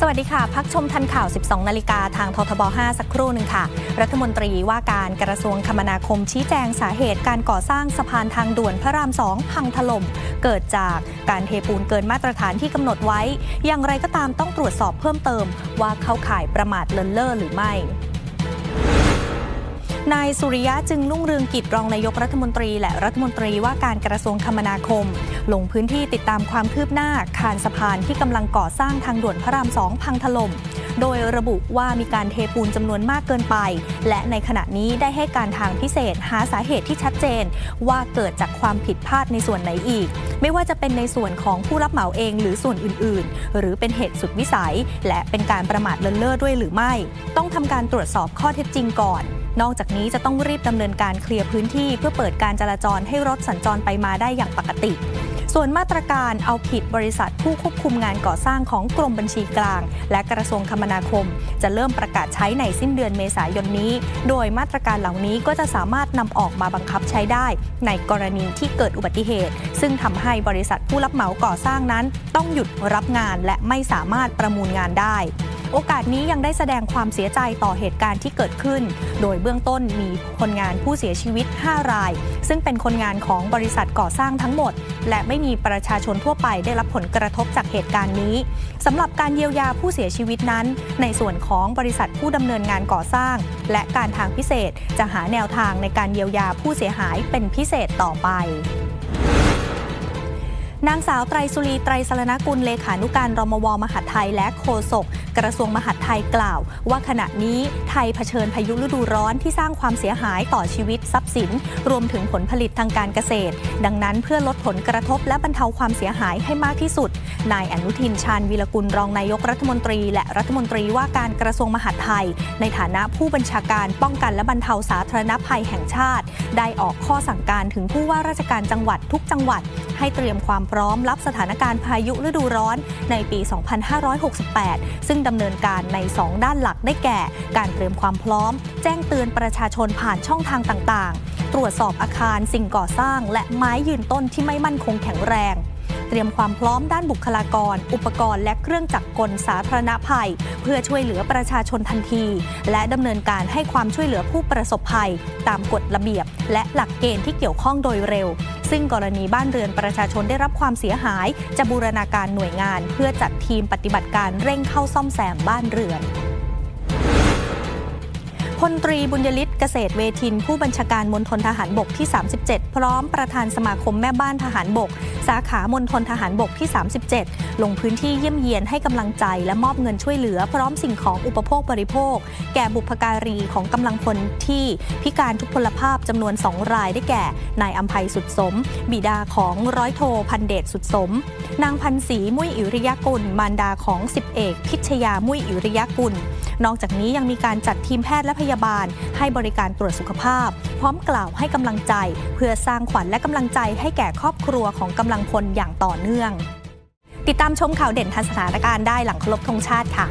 สวัสดีค่ะ พักชมทันข่าว 12 นาฬิกาทางททบ 5 สักครู่หนึ่งค่ะ รัฐมนตรีว่าการกระทรวงคมนาคมชี้แจงสาเหตุการก่อสร้างสะพานทางด่วนพระราม 2 พังถล่ม เกิดจากการเทปูนเกินมาตรฐานที่กำหนดไว้ อย่างไรก็ตามต้องตรวจสอบเพิ่มเติมว่าเข้าข่ายประมาทเลินเล่อหรือไม่ นายสุริยะจึงรุ่งเรืองกิจรองนายกรัฐมนตรี และรัฐมนตรีว่าการกระทรวงคมนาคม ลงพื้นที่ติดตามความคืบหน้าคานสะพานที่กำลังก่อสร้างทางด่วนพระรามสองพังถล่มโดยระบุว่ามีการเทปูนจำนวนมากเกินไป และในขณะนี้ได้ให้การทางพิเศษหาสาเหตุที่ชัดเจน ว่าเกิดจากความผิดพลาดในส่วนไหนอีก ไม่ว่าจะเป็นในส่วนของผู้รับเหมาเองหรือส่วนอื่น ๆ หรือเป็นเหตุสุดวิสัย และเป็นการประมาทเลินเล่อด้วยหรือไม่ ต้องทำการตรวจสอบข้อเท็จจริงก่อน นอกจากนี้จะต้องรีบดำเนินการเคลียร์พื้นที่ เพื่อเปิดการจราจรให้รถสัญจรไปมาได้อย่างปกติ ส่วนมาตรการเอาผิดบริษัทผู้ควบคุมงานก่อสร้างของกรมบัญชีกลาง และกระทรวงคมนาคม จะเริ่มประกาศใช้ในสิ้นเดือนเมษายนนี้ โดยมาตรการเหล่านี้ก็จะสามารถนำออกมาบังคับใช้ได้ ในกรณีที่เกิดอุบัติเหตุ ซึ่งทำให้บริษัทผู้รับเหมาก่อสร้างนั้น ต้องหยุดรับงานและไม่สามารถประมูลงานได้ โอกาสนี้ยังได้แสดงความเสียใจต่อเหตุการณ์ที่เกิดขึ้น โดยเบื้องต้นมีคนงานผู้เสียชีวิต 5 ราย ซึ่งเป็นคนงานของบริษัทก่อสร้างทั้งหมด และไม่มีประชาชนทั่วไปได้รับผลกระทบจากเหตุการณ์นี้สำหรับการเยียวยาผู้เสียชีวิตนั้น ในส่วนของบริษัทผู้ดำเนินงานก่อสร้าง และการทางพิเศษจะหาแนวทางในการเยียวยาผู้เสียหายเป็นพิเศษต่อไป นางสาวไตรสุรีไตรสรณกุลเลขานุการรมวมหาดไทยและโฆษกกระทรวงมหาดไทยกล่าว ว่าขณะนี้ไทยเผชิญพายุฤดูร้อนที่สร้างความเสียหายต่อชีวิตทรัพย์สิน รวมถึงผลผลิตทางการเกษตร ดังนั้นเพื่อลดผลกระทบและบรรเทาความเสียหายให้มากที่สุด นายอนุทินชาญวีรกุลรองนายกรัฐมนตรี และรัฐมนตรีว่าการกระทรวงมหาดไทย ในฐานะผู้บัญชาการป้องกันและบรรเทาสาธารณภัยแห่งชาติ ได้ออกข้อสั่งการถึงผู้ว่าราชการจังหวัดทุกจังหวัด ให้เตรียมความพร้อมรับสถานการณ์พายุฤดูร้อนในปี 2568 ซึ่งดำเนินการใน 2 ด้านหลักได้แก่ การเตรียมความพร้อม แจ้งเตือนประชาชนผ่านช่องทางต่าง ๆ ตรวจสอบอาคารสิ่งก่อสร้าง และไม้ยืนต้นที่ไม่มั่นคงแข็งแรง รียมความพร้อมด้านบุคลากร อุปกรณ์และเครื่องจักรกลสาธารณภัย เพื่อช่วยเหลือประชาชนทันที และดำเนินการให้ความช่วยเหลือผู้ประสบภัย ตามกฎระเบียบ และหลักเกณฑ์ที่เกี่ยวข้องโดยเร็ว ซึ่งกรณีบ้านเรือนประชาชนได้รับความเสียหาย จะบูรณาการหน่วยงาน เพื่อจัดทีมปฏิบัติการเร่งเข้าซ่อมแซมบ้านเรือนพลตรีบุญยฤทธิ์เกษตรเวทิน ผู้บัญชาการมณฑลทหารบกที่ 37 พร้อมประธานสมาคมแม่บ้านทหารบก สาขามณฑลทหารบกที่ 37 ลงพื้นที่เยี่ยมเยียนให้กำลังใจและมอบเงินช่วยเหลือ พร้อมสิ่งของอุปโภคบริโภค แก่บุพการีของกำลังพลที่พิการทุพพลภาพจำนวน 2 รายได้แก่นายอัมภัยสุดสม บิดาของร้อยโทพันเดชสุดสม นางพันศรีมุ้ยอิริยกุล มารดาของสิบเอกพิชยามุ้ยอิริยกุล นอกจากนี้ยังมีการจัดทีมแพทย์และพยาบาลให้บริการตรวจสุขภาพ พร้อมกล่าวให้กำลังใจ เพื่อสร้างขวัญและกำลังใจให้แก่ครอบครัวของกำลังพลอย่างต่อเนื่อง ติดตามชมข่าวเด่นทันสถานการณ์ได้หลังครบธงชาติค่ะ